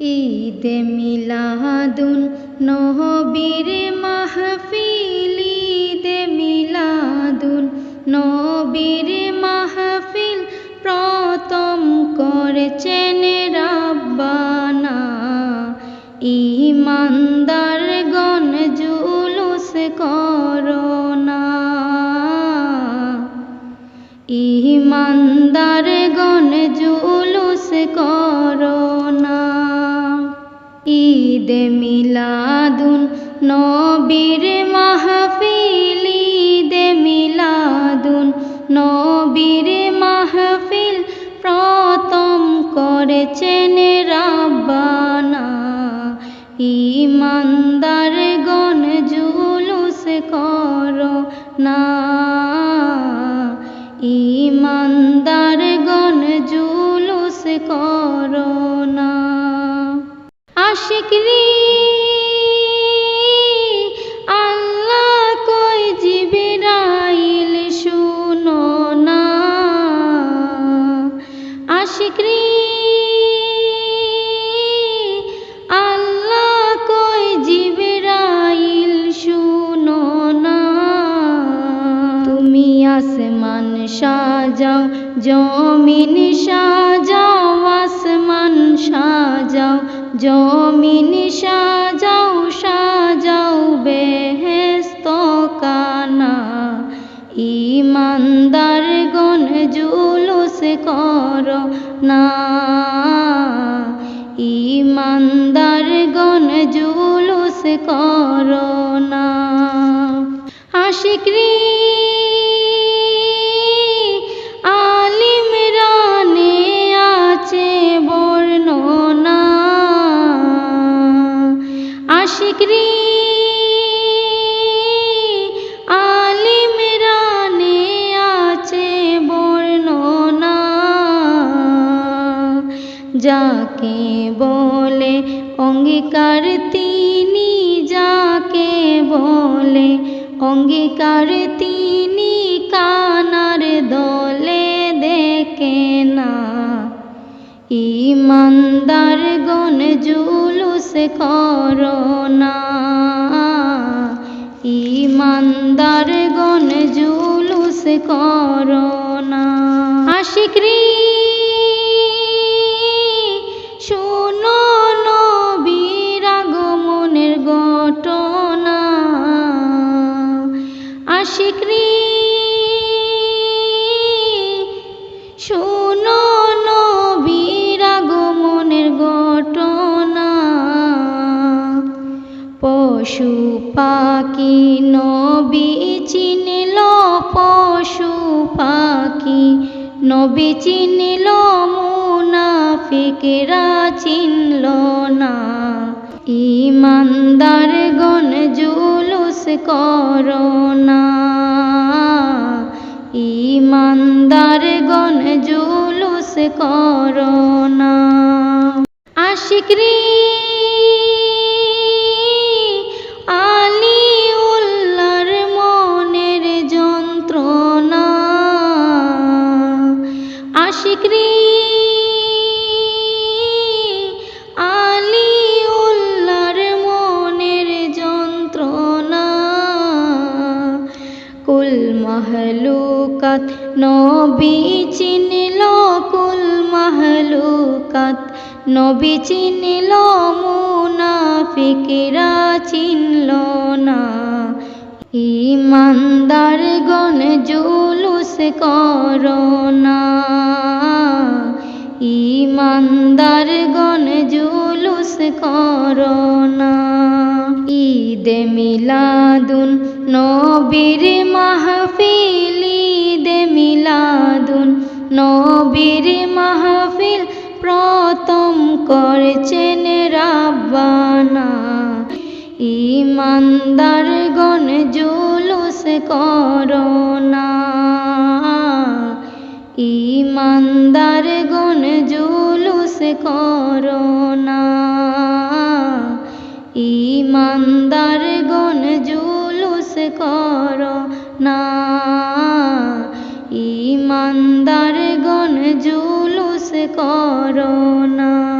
ঈদে মিলাদুন নবীর মাহফিল, ঈদে মিলাদুন নবীর মাহফিল প্রথম করেছেন রাব্বানা। ইমানদার গণ জুলুস করোনা। ইমানদার গণ জুলুস ঈদ মিলাদুন নবীর মাহফিল, ঈদ মিলাদুন নবীর মাহফিল প্রথম করেছেন রাব্বানা। ইমানদার গণ জুলুস করো না। ইমানদার গণ জুলুস করো না। আশিকরি সাজাও জমিন সাজাও আসমান সাজাও জমিন সাজাও সাজাও বেহেস্ত কানা। ইমানদার গণ জুলুস কর না। ইমানদার গণ জুলুস কর না। আশিকরি আছে বর্ণনা। যাকে বলে অঙ্গীকার, তিনি যাকে বলে অঙ্গীকার, তিনি কানার দলে দেখে না। ইমানদার গণ জুলুস করোনা ইমানদার গণ জুলুস করোনা আশিকরি শোনো নবীর ঘটনা। আশিকরি পশু পাখি, নবী চিনল পশু পাখি, নবী চিনল মুনাফিকেরা চিনল না। ইমানদার গণ জুলুস করোনা ইমানদার গণ জুলুস করোনা আশিকরি মহলুকাত নবী চিনল কুল মহলুকাত নবী চিনল মুনাফিকরা চিনল না। ইমানদার গণ জুলুস করোনা ইমানদার গণ জুলুস করোনা ঈদে মিলাদুন, নবীর মাহফিল, ঈদে মিলাদুন, নবীর মাহফিল প্রথম করেছেন রাব্বানা। ইমানদার গণ জুলুস করোনা ইমানদার গণ জুলুস করোনা ইমানদার গণ জুলুস করোনা ইমানদার গণ জুলুস করো না।